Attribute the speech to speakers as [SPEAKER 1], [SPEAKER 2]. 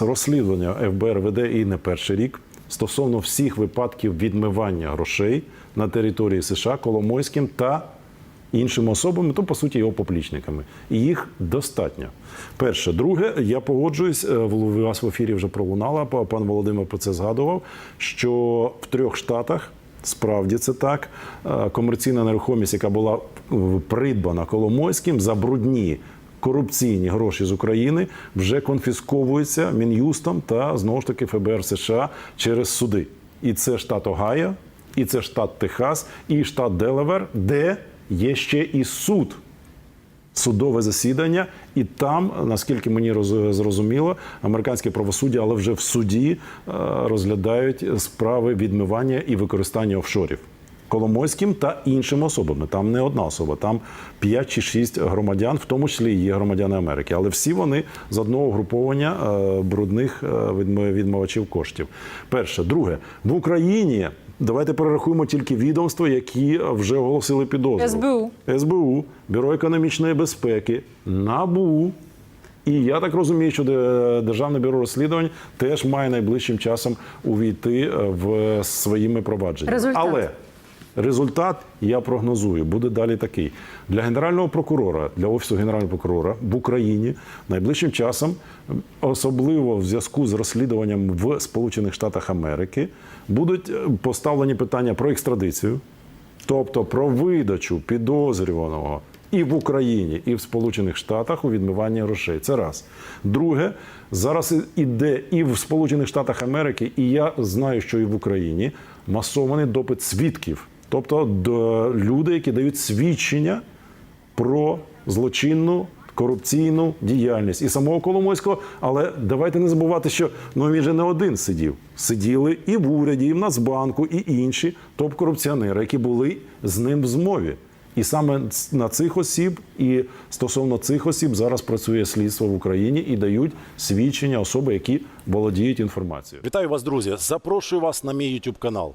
[SPEAKER 1] Розслідування ФБР веде і не перший рік стосовно всіх випадків відмивання грошей на території США Коломойським та іншими особами, то по суті його поплічниками. І їх достатньо. Перше, друге, я погоджуюсь, е, в вас в ефірі вже пролунала, пан Володимир про це згадував. Що в трьох штатах справді це так. е, Комерційна нерухомість, яка була е, придбана Коломойським за брудні корупційні гроші з України вже конфісковуються Мін'юстом та знову ж таки ФБР США через суди. І це штат Огайо, і це штат Техас, і штат Делавер, де є ще і суд. Судове засідання, і там, наскільки мені зрозуміло, американське правосуддя, але вже в суді е, розглядають справи відмивання і використання офшорів. Коломойським та іншими особами. Там не одна особа, там 5 чи 6 громадян, в тому числі є громадяни Америки. Але всі вони з одного груповання е, брудних е, відмивачів коштів. Перше, друге, в Україні давайте перерахуємо тільки відомства, які вже оголосили підозру.
[SPEAKER 2] СБУ.
[SPEAKER 1] СБУ, Бюро економічної безпеки, НАБУ. І я так розумію, що Державне бюро розслідувань теж має найближчим часом увійти е, в своїми провадженнями.
[SPEAKER 2] Результат.
[SPEAKER 1] Але результат я прогнозую буде далі такий: для генерального прокурора, для офісу генерального прокурора в Україні найближчим часом, особливо в зв'язку з розслідуванням в Сполучених Штатах Америки, будуть е, поставлені питання про екстрадицію. Тобто про видачу підозрюваного і в Україні, і в Сполучених Штатах у відмиванні грошей. Це раз. Друге, зараз іде і в Сполучених Штатах Америки, і я знаю, що і в Україні масований допит свідків, тобто люди, які дають свідчення про злочинну корупційну діяльність і самого Коломойського. Але давайте не забувати, що ну він же не один сидів. Сиділи і в уряді, і в Нацбанку, і інші топ-корупціонери, які були з ним в змові. І саме на цих осіб і стосовно цих осіб зараз працює слідство в Україні і дають свідчення особи, які володіють інформацією.
[SPEAKER 3] Вітаю вас, друзі! Запрошую вас на мій YouTube канал.